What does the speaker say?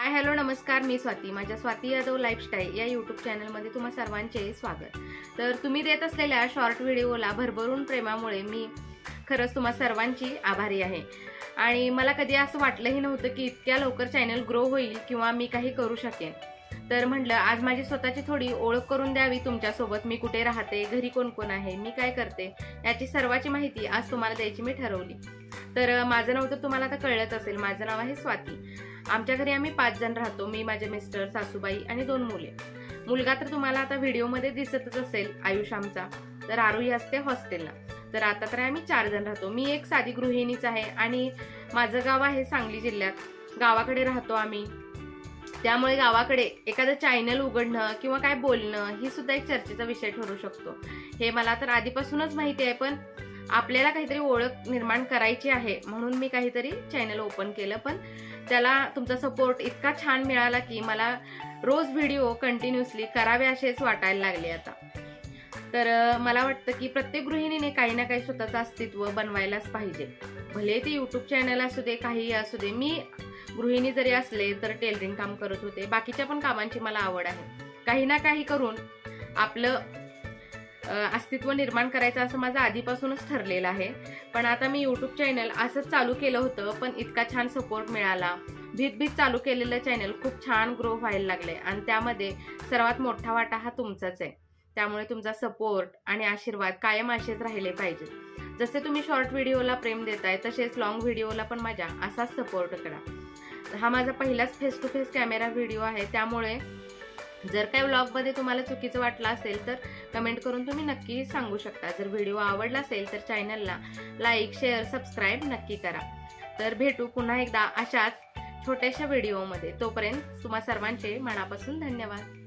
Hi hello नमस्कार मी स्वाती माझ्या स्वाती यादव लाईफस्टाईल या यूट्यूब चॅनलमध्ये तुम्हा सर्वांचे स्वागत. तर तुम्ही देत असलेल्या शॉर्ट व्हिडिओला भरभरून प्रेमामुळे मी खरंच तुम्हा सर्वांची आभारी आहे. आणि मला कधी असं वाटलंही नव्हतं की इतक्या लवकर चॅनल ग्रो होईल किंवा मी काही करू शकेन. तर म्हटलं आज माझी स्वतःची थोडी ओळख करून द्यावी तुमच्यासोबत. मी कुठे राहते घरी कोण कोण आहे मी काय करते याची सर्वाची माहिती आज तुम्हाला द्यायची मी ठरवली. तर माझं नाव तर तुम्हाला आता कळलंच असेल. माझं नाव आहे स्वाती. आमच्या घरी आम्ही पाच जण राहतो. मी माझे मिस्टर सासूबाई आणि दोन मुले. मुलगा तर तुम्हाला आता व्हिडिओमध्ये दिसतच असेल आयुष आमचा. तर आरुही असते हॉस्टेलला. तर आता तर आम्ही चार जण राहतो. मी एक साधी गृहिणीच आहे आणि माझं गाव आहे सांगली जिल्ह्यात. गावाकडे राहतो आम्ही. त्यामुळे गावाकडे एखादं चॅनल उघडणं किंवा काय बोलणं ही सुद्धा एक चर्चेचा विषय ठरू शकतो. हे मला तर आधीपासूनच माहिती आहे पण आपल्याला काहीतरी ओळख निर्माण करायची आहे म्हणून मी काहीतरी चॅनल ओपन केलं. पण त्याला तुमचा सपोर्ट इतका छान मिळाला की मला रोज व्हिडिओ कंटिन्युअसली करावे असेच वाटायला लागले आता. तर मला वाटतं की प्रत्येक गृहिणीने काही ना काही स्वतःचं अस्तित्व बनवायलाच पाहिजे. भले ते यूट्यूब चॅनल असू दे काहीही असू दे. मी गृहिणी जरी असले तर टेलरिंग काम करत होते. बाकीच्या पण कामांची मला आवड आहे. काही ना काही करून आपलं अस्तित्व निर्माण करायचं असं माझं आधीपासूनच ठरलेलं आहे. पण आता मी यूट्यूब चॅनल असंच चालू केलं होतं पण इतका छान सपोर्ट मिळाला. भीत भीत चालू केलेलं चॅनल खूप छान ग्रो व्हायला लागले आणि त्यामध्ये सर्वात मोठा वाटा हा तुमचाच आहे. त्यामुळे तुमचा सपोर्ट आणि आशीर्वाद कायम असेच राहिले पाहिजेत जसे तुम्ही शॉर्ट व्हिडिओला प्रेम देताय तसेच लॉंग व्हिडिओला पण माझ्या असाच सपोर्ट करा. हा माझा पहिलाच face to face camera video आहे त्यामुळे जर काय व्लॉगमध्ये तुम्हाला चुकीचं वाटलं असेल तर कमेंट करून तुम्ही नक्की सांगू शकता. जर व्हिडिओ आवडला असेल तर चॅनलला लाईक शेअर सबस्क्राईब नक्की करा. तर भेटू पुन्हा एकदा अशाच छोट्याशा व्हिडिओमध्ये तोपर्यंत तुम्हा सर्वांचे मनापासून धन्यवाद.